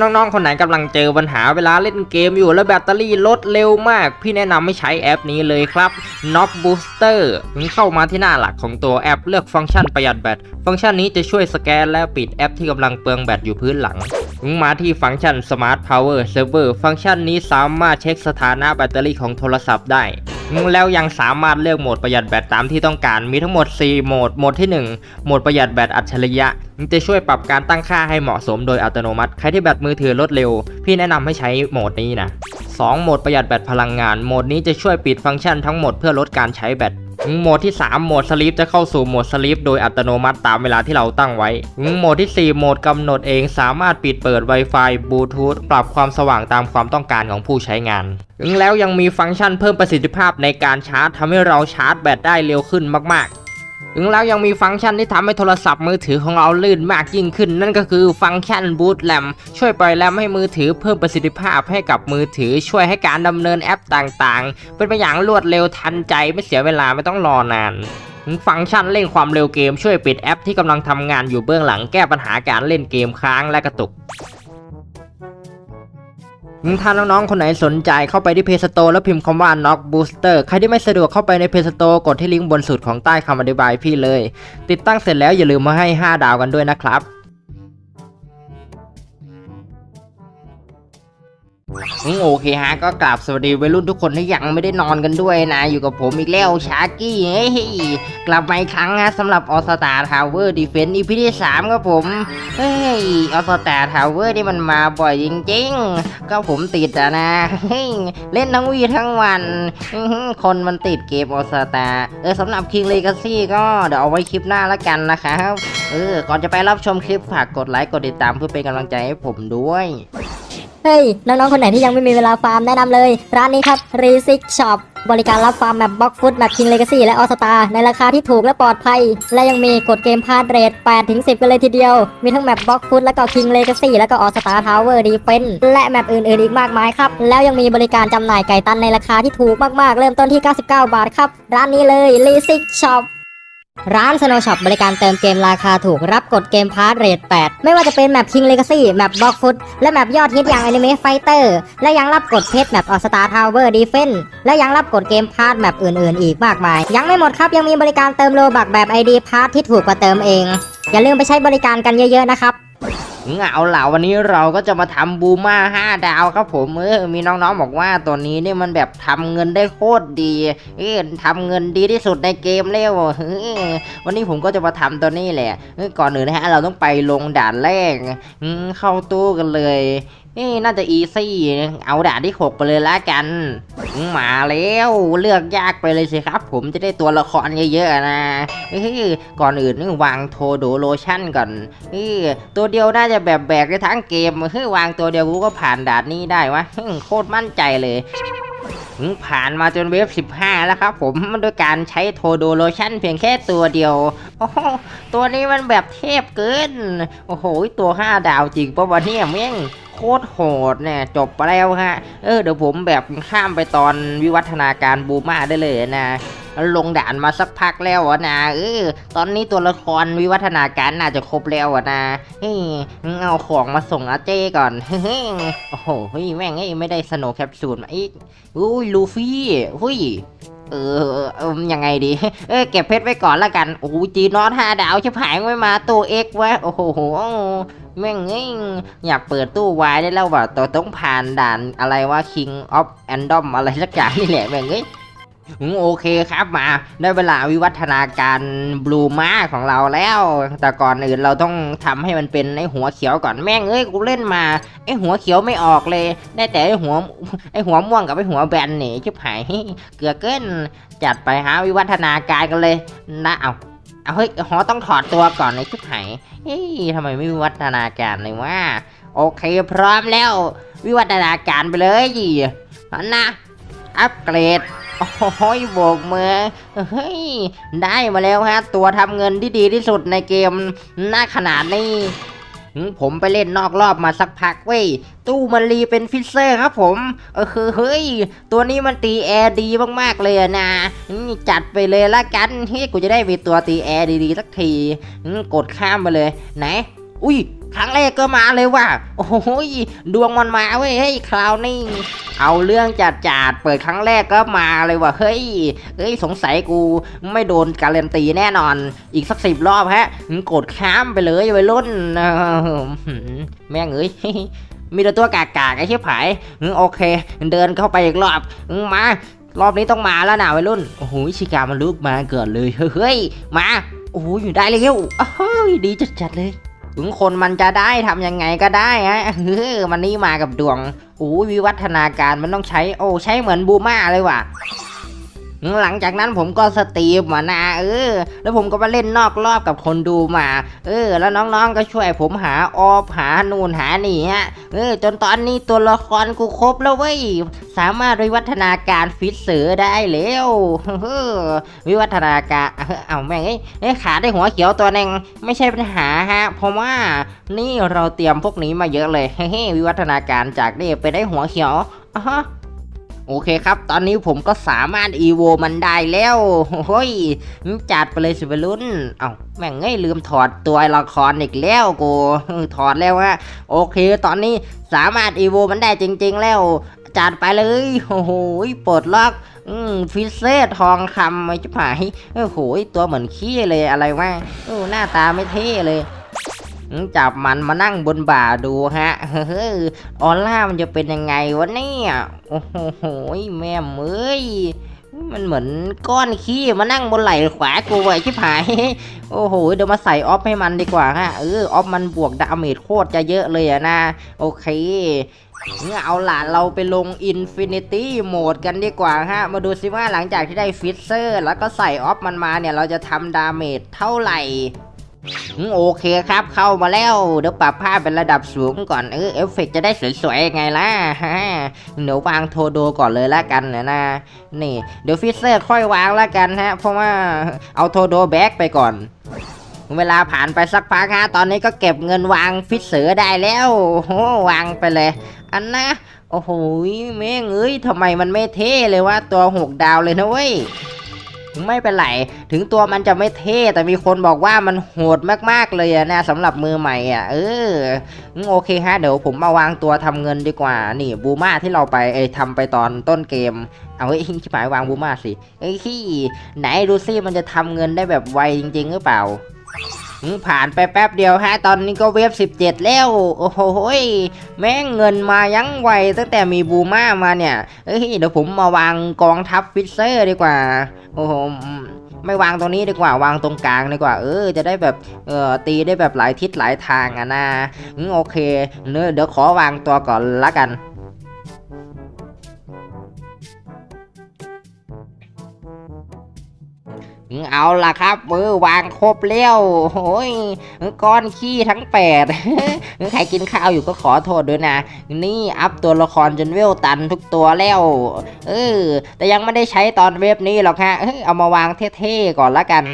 น้องๆ คนไหนกำลังเจอปัญหาเวลาเล่นเกมอยู่แล้วแบตเตอรี่ลดเร็วมาก พี่แนะนำให้ใช้แอปนี้เลยครับ Knock Booster เข้ามาที่หน้าหลักของตัวแอปเลือกฟังก์ชันประหยัดแบต ฟังก์ชันนี้จะช่วยสแกนและปิดแอปที่กำลังเปลืองแบตอยู่พื้นหลัง มาที่ฟังก์ชัน Smart Power Server ฟังก์ชันนี้สามารถเช็คสถานะแบตเตอรี่ของโทรศัพท์ได้ แล้วยังสามารถเลือกโหมดประหยัดแบตตามที่ต้องการ มีทั้งหมด 4 โหมด โหมดที่ 1 โหมดประหยัดแบตอัจฉริยะ จะช่วยปรับการตั้งค่าให้เหมาะสมโดยอัตโนมัติ ใครที่แบตมือถือลดเร็ว พี่แนะนำให้ใช้โหมดนี้นะ 2 โหมดประหยัดแบตพลังงาน โหมดนี้จะช่วยปิดฟังก์ชันทั้งหมดเพื่อลดการใช้แบต โหมดที่ 3 โหมดสลีปจะเข้าสู่โหมดสลีปโดยอัตโนมัติตามเวลาที่เราตั้งไว้ โหมดที่ 4 โหมดกำหนดเองสามารถปิดเปิด Wi-Fi บลูทูธปรับความสว่างตามความต้องการของผู้ใช้งานแล้วยังมีฟังก์ชันเพิ่มประสิทธิภาพในการชาร์จทำให้เราชาร์จแบตได้เร็วขึ้นมากๆ ถึงแล้วยังมีฟังก์ชันที่ทำให้โทรศัพท์มือถือของเราลื่นมากยิ่งขึ้น นั่นก็คือฟังก์ชันบูตแรมช่วยปล่อยแรมให้มือถือเพิ่มประสิทธิภาพให้กับมือถือช่วยให้การดำเนินแอปต่างๆ เป็นไปอย่างรวดเร็วทันใจไม่เสียเวลาไม่ต้องรอนานฟังก์ชันเร่งความเร็วเกมช่วยปิดแอปที่กำลังทำงานอยู่เบื้องหลังแก้ปัญหาการเล่นเกมค้างและกระตุก ถ้าน้องๆ คนไหนสนใจเข้าไปที่เพจสโตแล้วพิมพ์คำว่า Knock Booster ใครที่ไม่สะดวกเข้าไปในเพจสโตกดที่ลิงก์บนสุดของใต้คำอธิบายพี่เลย ติดตั้งเสร็จแล้วอย่าลืมมาให้ 5 ดาวกันด้วยนะครับ โอเคฮะก็กราบสวัสดีวัยรุ่นทุกคนที่ยังไม่ได้นอนกันด้วยนะ อยู่กับผมอีกแล้วชาร์กี้เฮ้ยกลับมาอีกครั้งนะสำหรับออสตาทาวเวอร์ดีเฟนต์อีพีที่3ครับผมเฮ้ยออสตาทาวเวอร์นี่มันมาบ่อยจริงๆ ก็ผมติดอะนะเฮ้ยเล่นทั้งวีทั้งวัน คนมันติดเกมออสตาเออสำหรับ King Legacy ก็เดี๋ยวเอาไว้คลิปหน้าละกันนะครับเออก่อนจะไปรับชมคลิปฝากกดไลค์กดติดตามเพื่อเป็นกำลังใจให้ผมด้วย เฮ้ย น้องๆ คนไหนที่ยังไม่มีเวลาฟาร์มแนะนำเลย ร้านนี้ครับ r e s i c Shop บริการรับฟาร์มแบบบล็อกฟุตแบบ King Legacy และ All Star ในราคาที่ถูกและปลอดภัย และยังมีกดเกมพาร์ทเรท8ถึง10 กันเลยทีเดียว มีทั้งแมปบล็อกฟุตแล้วก็ King Legacy แล้วก็ All Star Tower Defense และแมปอื่นๆ อีกมากมายครับ แล้วยังมีบริการจำหน่ายไก่ตันในราคาที่ถูกมากๆ เริ่มต้นที่ 99 บาทครับ ร้านนี้เลย r e s i c Shop ร้าน Snow Shop บริการเติมเกมราคาถูกรับกดเกมพาร์ทเรท 8 ไม่ว่าจะเป็นแมป King Legacy แมป Block Foot และแมปยอดฮิตอย่าง Anime Fighter และยังรับกดเพชรแมป All Star Tower Defense และยังรับกดเกมพาร์ทแมปอื่นๆ อีกมากมาย ยังไม่หมดครับยังมีบริการเติมโลบักแบบ ID พาร์ทที่ถูกกว่าเติมเอง อย่าลืมไปใช้บริการกันเยอะๆนะครับ เอาล่ะวันนี้เราก็จะมาทำบูมาห้าดาวครับผมเออมีน้องๆบอกว่าตัวนี้เนี่ยมันแบบทำเงินได้โคตรดีเออทำเงินดีที่สุดในเกมแล้วเออวันนี้ผมก็จะมาทำตัวนี้แหละออก่อนอื่นนะฮะเราต้องไปลงด่านแรกอืมเข้าตู้กันเลยเอ้น่าจะอีซี่เอาด่านที่หกไปเลยละกัน มาแล้วเลือกยากไปเลยสิครับ ผมจะได้ตัวละครเยอะๆนะก่อนอื่นนี่วางโทโดโลชั่นก่อนตัวเดียวน่าจะแบบแบกได้ทั้งเกมเฮ้ยวางตัวเดียวกูก็ผ่านด่านนี้ได้วะโคตรมั่นใจเลยผ่านมาจนเวฟ 15 แล้วครับผมด้วยการใช้โทโดโลชั่นเพียงแค่ตัวเดียว โอ้ตัวนี้มันแบบเทพเกิน โอ้โห ตัว 5 ดาวจริงปะวะเนี่ยแม่ง โคตรโหดเนี่ยจบไปแล้วฮะ เออเดี๋ยวผมแบบข้ามไปตอนวิวัฒนาการบูมาได้เลยนะลงด่านมาสักพักแล้วนะเออตอนนี้ตัวละครวิวัฒนาการน่าจะครบแล้วนะเฮ้ยเอาของมาส่งอาเจ้ก่อนเฮ้ยโอ้โหเฮ้ยแม่งเอ้ไม่ได้สโนว์แคปซูลมาอีกอุ้ยลูฟี่หุ้ย เออเออยังไงดี เออเก็บเพชรไว้ก่อนละกัน โอ้จีนอตห้าดาวชิบหายไม่มาตัวเอ็กวะโอ้โหแม่งเอ้ยอยากเปิดตู้วายได้แล้วว่ะตัวต้องผ่านด่านอะไรว่า King of Andom อะไรสักอย่างนี่แหละแม่งเอ้ย โอเคครับมาได้เวลาวิวัฒนาการบลูมาของเราแล้ว แต่ก่อนอื่นเราต้องทำให้มันเป็นไอหัวเขียวก่อนแม่งเอ้ยกูเล่นมาไอหัวเขียวไม่ออกเลย ได้แต่ไอหัวไอหัวม่วงกับไอหัวแบนนี่ชิบหายเกือเกินจัดไปหาวิวัฒนาการกันเลยนะเอาเอาเฮ้ยหอต้องถอดตัวก่อนไอชิบหายเฮ้ยทำไมไม่วิวัฒนาการเลยวะโอเคพร้อมแล้ว วิวัฒนาการไปเลยนะอัปเกรด โอ้ยโบกมือเฮ้ยได้มาแล้วฮะ ตัวทำเงินที่ดีที่สุดในเกมหน้าขนาดนี้ผมไปเล่นนอกรอบมาสักพักเว้ย ตู้มันรีเป็นฟิเซอร์ครับผมเออเฮ้ย ตัวนี้มันตีแอร์ดีมากๆเลยนะจัดไปเลยละกันเฮ้ยกูจะได้มีตัวตีแอร์ดีๆสักทีกดข้ามไปเลย ไหน อุ้ย ครั้งแรกก็มาเลยว่ะโอ้โหยดวงมันมาเว้ยเฮ้ยคราวนี้เอาเรื่องจัดจาดๆเปิดครั้งแรกก็มาเลยว่ะเฮ้ยเฮ้ยสงสัยกูไม่โดนการันตีแน่นอน อีกสักสิบรอบฮะกดข้ามไปเลยวัยรุ่นแม่งเอ้ยมีแต่ตัวกากๆไอ้เชี่ยผายโอเค เดินเข้าไปอีกรอบมารอบนี้ต้องมาแล้วนะวัยรุ่นโอ้โหชิกามันลุกมาเกิดเลยเฮ้ยมาโอ้โหอยู่ได้เลยเฮ้ยเฮ้ยดีจัดๆเลย ถึงคนมันจะได้ทำยังไงก็ได้ฮะเฮ้มันนี่มากับดวงโอ้วิวัฒนาการมันต้องใช้โอ้ใช้เหมือนบูม่าเลยว่ะ หลังจากนั้นผมก็สตรีมมานะเออ แล้วผมก็มาเล่นนอกรอบกับคนดูมา เออ แล้วน้องๆก็ช่วยผมหาออฟหานูนหานี่ฮะเออ จนตอนนี้ตัวละครกูครบแล้วเว้ย สามารถวิวัฒนาการฟิตเสือได้แล้วเฮ้วิวัฒนาการเอาเอาแม่งเอ้ขาได้หัวเขียวตัวนึงไม่ใช่ปัญหาฮะ เพราะว่านี่เราเตรียมพวกนี้มาเยอะเลยเฮ้วิวัฒนาการจากนี่ไปได้หัวเขียวอะฮะ โอเคครับ ตอนนี้ผมก็สามารถอีโวมันได้แล้วเฮ้ยจัดไปเลยสิวรุ่นเอา้าแม่งเอ้ยลืมถอดตัวละครอีกแล้วกูถอดแล้วฮะ โอเค ตอนนี้สามารถอีโวมันได้จริง ๆ แล้ว จัดไปเลย โอ้โหปลดล็อกอืมฟิเซตทองคำไอ้ชิบหายโอ้โหตัวเหมือนขี้เลยอะไรวะโอ้หน้าตาไม่เท่เลย จับมันมานั่งบนบ่าดูฮะเฮ้ยออร่ามันจะเป็นยังไงวะเนี่ยโอ้โหแม่เมยมันเหมือนก้อนขี้มานั่งบนไหล่ขวากูไว้ชิบหาย โอ้โห เดี๋ยวมาใส่ออฟให้มันดีกว่าฮะ เออ ออฟมันบวกดาเมจโคตรจะเยอะเลยอะนะ โอเคเนี่ยเอาล่ะเราไปลง Infinity โหมดกันดีกว่าฮะ มาดูซิว่าหลังจากที่ได้ฟิสเซอร์ แล้วก็ใส่ออฟมันมาเนี่ย เราจะทำดาเมจเท่าไหร่ โอเคครับเข้ามาแล้วเดี๋ยวปรับภาพเป็นระดับสูงก่อนเออเอฟเฟกต์จะได้สวยๆไงล่ะฮะเดี๋ยววางโทโดก่อนเลยละกันนะนะนี่เดี๋ยวฟิสเซอร์ค่อยวางละกันฮะ เพราะว่าเอาโทโดแบ็กไปก่อน เวลาผ่านไปสักพักฮะตอนนี้ก็เก็บเงินวางฟิตเสือได้แล้วโอ้โหวางไปเลย อันนะโอ้โหแม่งเอ้ยทำไมมันไม่เท่เลยว่าตัวหกดาวเลยนะเว้ย ไม่เป็นไร ถึงตัวมันจะไม่เท่ แต่มีคนบอกว่ามันโหดมากๆเลยนะสำหรับมือใหม่อะ เออ โอเคฮะ เดี๋ยวผมมาวางตัวทำเงินดีกว่า นี่บูมาที่เราไปเอ้ทำไปตอนต้นเกม เอาไอ้ชิบหายวางบูมาสิไอ้ยขี้ไหนดูซิมันจะทำเงินได้แบบไวจริง ๆ หรือเปล่า ผ่านไปแป๊บเดียวฮะ ตอนนี้ก็เวฟ17 แล้ว โอ้โหแม่งเงินมายังไวตั้งแต่มีบูม่ามาเนี่ยเอ้ยเดี๋ยวผมมาวางกองทัพฟิชเซอร์ดีกว่า โอ้โหไม่วางตรงนี้ดีกว่าวางตรงกลางดีกว่า เออจะได้แบบเออตีได้แบบหลายทิศหลายทางอะนะโอเคเนอะเดี๋ยวขอวางตัวก่อนละกัน เอาล่ะครับมือวางครบแล้วโอ้ยก้อนขี้ทั้งแปดใครกินข้าวอยู่ก็ขอโทษด้วยนะ นี่อัพตัวละครจนเวลตันทุกตัวแล้วเออแต่ยังไม่ได้ใช้ตอนเว็บนี้หรอกฮะเอ้ยเอามาวางเท่ๆก่อนละกัน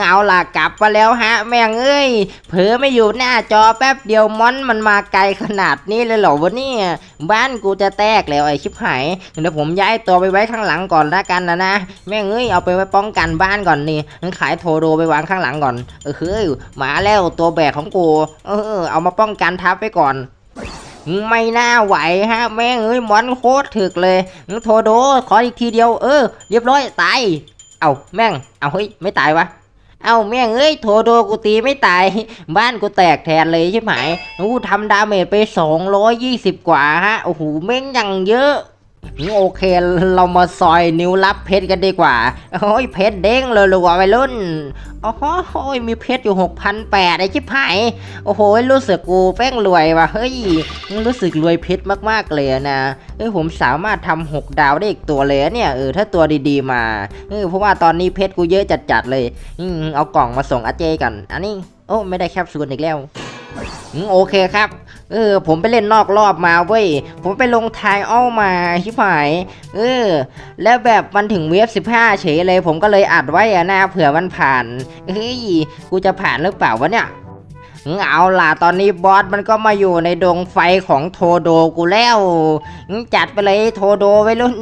เอาล่ะกลับมาแล้วฮะ แม่งเอ้ยเผลอไม่อยู่หน้าจอแป๊บเดียวมอนมันมาไกลขนาดนี้เลยเหรอวะเนี่ยบ้านกูจะแตกแล้วไอชิบหายเดี๋ยวผมย้ายตัวไปไว้ข้างหลังก่อนละกันนะนะแม่งเอ้ยเอาไปไว้ป้องกันบ้านก่อนนี่ขายโทโดไปวางข้างหลังก่อนเออเฮ้ยมาแล้วตัวแบกของกูเออเอามาป้องกันทับไปก่อนไม่น่าไหวฮะ แม่งเอ้ยมอนโคตรถึกเลย โทโดขออีกทีเดียว เออ เรียบร้อยตาย เอาแม่ง เอาเฮ้ย ไม่ตายวะ เอาแม่งเอ้ยโทโดกูตีไม่ตาย บ้านกูแตกแทนเลยใช่ไหมกูทำดาเมจไป 220 กว่าฮะ โอ้โหแม่งยังเยอะ โอเค เรามาซอยนิ้วรับเพชรกันดีกว่า โอ้ยเพชรเด้งเลยเลยว่ะวัยรุ่น โอ้โหโอ้ยมีเพชรอยู่6,800ไอ้ชิบหาย โอ้โห รู้สึกกูแป้งรวยว่ะ เฮ้ย รู้สึกรวยเพชรมากๆเลยนะ เอ้ยผมสามารถทำหกดาวได้อีกตัวเลยเนี่ย เออ ถ้าตัวดีๆมา เออ เพราะว่าตอนนี้เพชรกูเยอะจัดๆเลย อืม เอากล่องมาส่งอาเจกัน อันนี้ อ้ไม่ได้แคปซูลอีกแล้วโอเคครับ เออ ผมไปเล่นนอกรอบมาเว้ย ผมไปลงทายอ้อมาชิบหาย เออ แล้วแบบมันถึงเวฟ15 เฉยเลย ผมก็เลยอัดไว้อะนะเผื่อมันผ่าน เฮ้ย กูจะผ่านหรือเปล่าวะเนี่ย เอาล่ะตอนนี้บอสมันก็มาอยู่ในดวงไฟของโทโดกูแล้วจัดไปเลยโทโดไว้รุ่น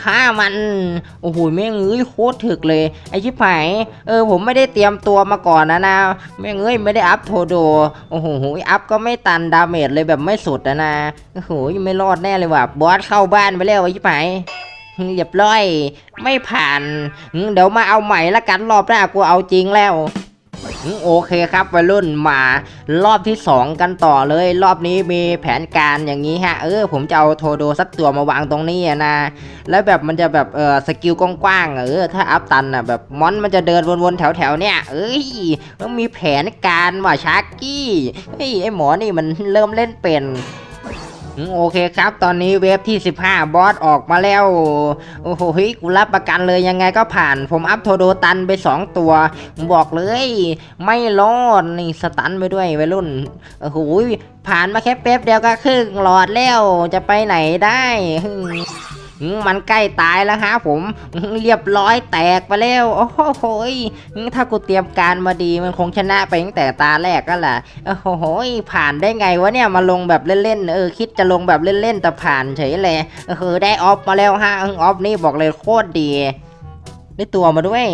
ฆ่ามันโอ้โหแม่งเอ้ยโคตรถึกเลยไอชิบหายเออผมไม่ได้เตรียมตัวมาก่อนนะนะแม่งเอ้ยไม่ได้อัพโทโดโอ้โหอัพก็ไม่ตันดาเมจเลยแบบไม่สุดนะนะโอ้โหยังไม่รอดแน่เลยว่ะบอสเข้าบ้านไปแล้วไอชิบหายเรียบร้อย ไม่ผ่าน เดี๋ยวมาเอาใหม่ละกันรอบหน้ากูเอาจริงแล้ว โอเคครับวัยรุ่นมารอบที่ 2 กันต่อเลย รอบนี้มีแผนการอย่างนี้ฮะ เออ ผมจะเอาโทโดสักตัวมาวางตรงนี้นะ แล้วแบบมันจะแบบเออสกิลกว้างๆเออถ้าอัพตันอะแบบมอนมันจะเดินวนๆแถวๆเนี่ยเอ้ยต้องมีแผนการว่ะชาร์กี้เฮ้ยไอหมอนี่มันเริ่มเล่นเป็น โอเคครับ ตอนนี้เวฟที่ 15 บอสออกมาแล้ว โอ้โหกูรับประกันเลยยังไงก็ผ่าน ผมอัพโทโดตันไป 2 ตัว บอกเลย ไม่รอดนี่สตันไปด้วยวัยรุ่นโอ้โหผ่านมาแค่แป๊บเดียวก็ครึ่งหลอดแล้วจะไปไหนได้ มันใกล้ตายแล้วฮะผม เรียบร้อยแตกไปแล้ว โอ้โหถ้ากูเตรียมการมาดีมันคงชนะไปตั้งแต่ตาแรกก็แหละโอ้โหผ่านได้ไงวะเนี่ยมาลงแบบเล่นๆเออคิดจะลงแบบเล่นๆแต่ผ่านเฉยเลยเออได้ออฟมาแล้วฮะออฟนี่บอกเลยโคตรดี ได้ตัวมาด้วย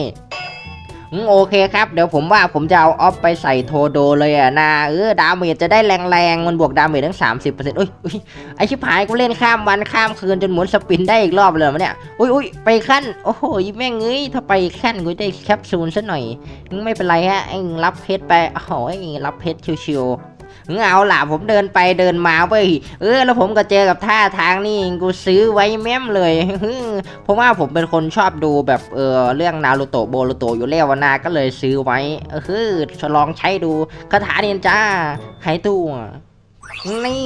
โอเคครับ เดี๋ยวผมว่าผมจะเอาออฟไปใส่โทโดเลยอะนะเออดาเมจจะได้แรงๆ มันบวกดาเมจทั้ง 30%อุ้ยอุ้ยไอชิบหายกูเล่นข้ามวันข้ามคืนจนหมุนสปินได้อีกรอบเลยมันเนี่ยอุ้ยอุ้ยไปขั้น โอ้โหแม่งเอ้ยถ้าไปขั้นกูได้แคปซูลซะหน่อย ไม่เป็นไรฮะไอ็งรับเพชรไปโอ้โหไอ็งรับเพชรชิวๆ เอาล่ะผมเดินไปเดินมาเว้ยเออ แล้วผมก็เจอกับท่าทางนี่กูซื้อไว้แม่มเลยเพราะว่าผมเป็นคนชอบดูแบบเออเรื่องนารูโตะโบรูโตะอยู่แล้วนาก็เลยซื้อไว้เออคือจะลองใช้ดูคาถาเนียนจ้าหายตัวนี่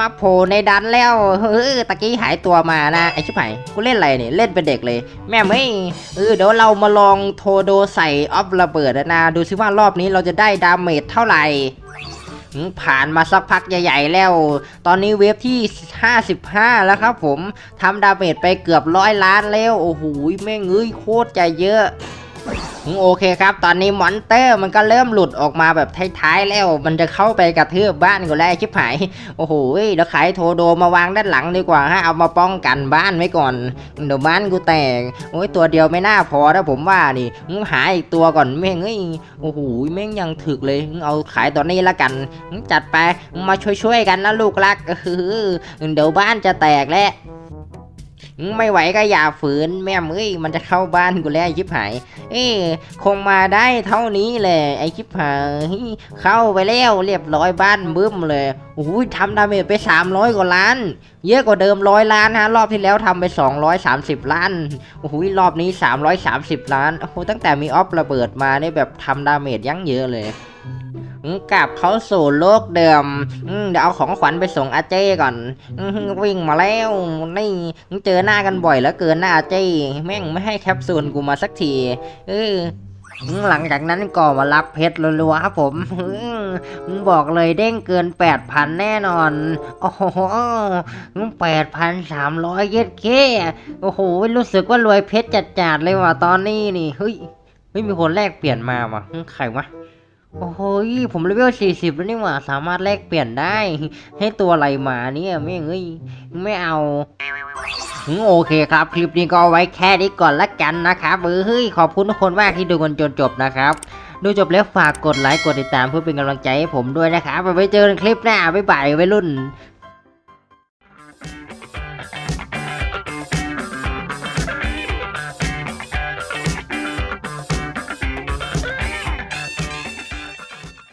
มาโผล่ในดันแล้วเฮ้ยตะกี้หายตัวมานะไอชิบหายกูเล่นอะไรเนี่ยเล่นเป็นเด็กเลย แม่ไม่เออเดี๋ยวเรามาลองโทโดใส่ออฟระเบิดนะดูซิว่ารอบนี้เราจะได้ดาเมจเท่าไหร่ ผ่านมาสักพักใหญ่ๆแล้ว ตอนนี้เวฟที่ 55 แล้วครับผมทำดาเมจไปเกือบร้อยล้านแล้ว โอ้โหแม่งเอ้ยโคตรจะเยอะอืม โอเคครับ ตอนนี้มอนเตอร์มันก็เริ่มหลุดออกมาแบบท้ายๆแล้ว มันจะเข้าไปกระทืบบ้านกูแล้วชิบหาย โอ้โหเดี๋ยวขายโทโดมาวางด้านหลังดีกว่าฮะ เอามาป้องกันบ้านไว้ก่อน เดี๋ยวบ้านกูแตก โอ้ยตัวเดียวไม่น่าพอนะผมว่านี่มึงหาอีกตัวก่อนแม่งเอ้ย โอ้โหแม่งยังถึกเลยมึงเอาขายตอนนี้ละกันมึงจัดไป มาช่วยๆกันนะลูกรักเออเดี๋ยวบ้านจะแตกแล้ว ไม่ไหวก็อย่าฝืนแม่มเอ้ยมันจะเข้าบ้านกูแล้วไอ้ชิบหาย เอ้คงมาได้เท่านี้แหละไอ้ชิบหายเข้าไปแล้วเรียบร้อยบ้านบึ้มเลยโอ้ยทำดาเมจไป 300 กว่าล้าน เยอะกว่าเดิมร้อยล้านฮะรอบที่แล้วทำไป 230 ล้านโอ้โหรอบนี้ 330 ล้านโอ้ตั้งแต่มีออฟระเบิดมาเนี่ยแบบทำดาเมจยั้งเยอะเลย กลับเข้าสู่โลกเดิมเดี๋ยวเอาของขวัญไปส่งอาเจ้ก่อนวิ่งมาแล้วนี่เจอหน้ากันบ่อยแล้วเกินหน้าอาเจ้แม่งไม่ให้แคปซูลกูมาสักทีเออหลังจากนั้นก็มารับเพชรรัวๆครับผมบอกเลยเด้งเกิน 8,000 แน่นอน โอ้โหแปดพันสามร้อยเย็ดเคโอ้โห รู้สึกว่ารวยเพชรจัดๆเลยว่ะตอนนี้นี่ เฮ้ยเฮ้ยมีคนแลกเปลี่ยนมาว่ะใครวะ โอ้โหยผมเลเวล40แล้วนี่หว่า สามารถแลกเปลี่ยนได้ ให้ตัวอะไรมาเนี่ยไม่เอ้ยไม่เอาโอเคครับ คลิปนี้ก็เอาไว้แค่นี้ก่อนละกันนะครับเออเฮ้ยขอบคุณทุกคนมากที่ดูกันจนจบนะครับ ดูจบแล้วฝากกดไลค์กดติดตามเพื่อเป็นกำลังใจให้ผมด้วยนะครับไปไว้เจอกันคลิปหน้าบ๊ายบายวัยรุ่น